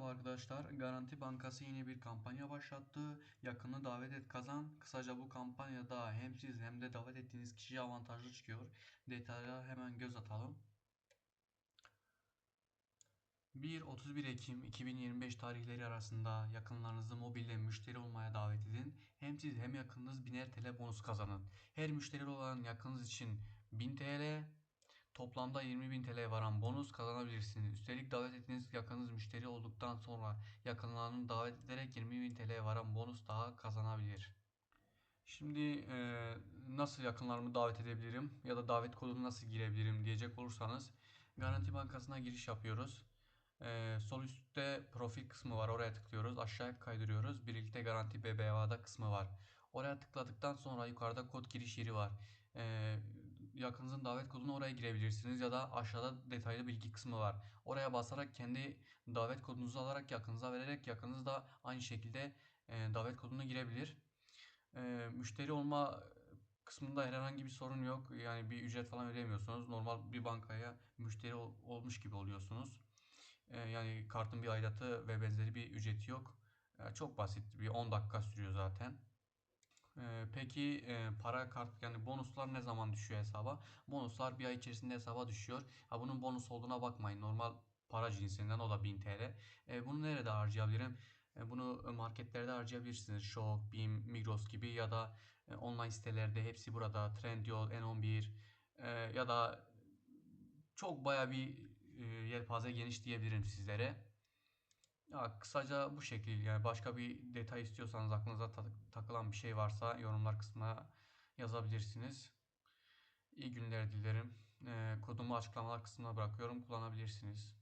Merhaba arkadaşlar. Garanti Bankası yeni bir kampanya başlattı. Yakını davet et kazan. Kısaca bu kampanyada hem siz hem de davet ettiğiniz kişi avantajlı çıkıyor. Detaylara hemen göz atalım. 1-31 Ekim 2025 tarihleri arasında yakınlarınızı mobilde müşteri olmaya davet edin. Hem siz hem yakınınız 1000 TL bonus kazanın. Her müşteri olan yakınınız için 1000 TL, Toplamda 20.000 TL varan bonus kazanabilirsiniz. Üstelik davet ettiğiniz yakınınız müşteri olduktan sonra yakınlarını davet ederek 20.000 TL varan bonus daha kazanabilir. Şimdi e, nasıl yakınlarımı davet edebilirim ya da davet kodunu nasıl girebilirim diyecek olursanız Garanti Bankası'na giriş yapıyoruz. E, sol üstte profil kısmı var oraya tıklıyoruz aşağıya kaydırıyoruz birlikte Garanti BBVA'da kısmı var. Oraya tıkladıktan sonra yukarıda kod giriş yeri var. Ee, yakınızın davet kodunu oraya girebilirsiniz ya da aşağıda detaylı bilgi kısmı var. Oraya basarak kendi davet kodunuzu alarak yakınıza vererek yakınız da aynı şekilde e, davet kodunu girebilir. E, müşteri olma kısmında herhangi bir sorun yok. Yani bir ücret falan ödemiyorsunuz. Normal bir bankaya müşteri ol, olmuş gibi oluyorsunuz. E, yani kartın bir aidatı ve benzeri bir ücreti yok. Çok basit. Bir 10 dakika sürüyor zaten. Ee, peki e, para kart yani bonuslar ne zaman düşüyor hesaba? Bonuslar bir ay içerisinde hesaba düşüyor. Ha, bunun bonus olduğuna bakmayın. Normal para cinsinden o da 1000 TL. E, bunu nerede harcayabilirim? E, bunu marketlerde harcayabilirsiniz. Şok, BİM, Migros gibi ya da online sitelerde hepsi burada. Trendyol, N11 e, ya da çok baya bir yelpaze geniş diyebilirim sizlere. Ya kısaca bu şekil yani başka bir detay istiyorsanız aklınıza takılan bir şey varsa yorumlar kısmına yazabilirsiniz. İyi günler dilerim. Ee, kodumu açıklamalar kısmına bırakıyorum. Kullanabilirsiniz.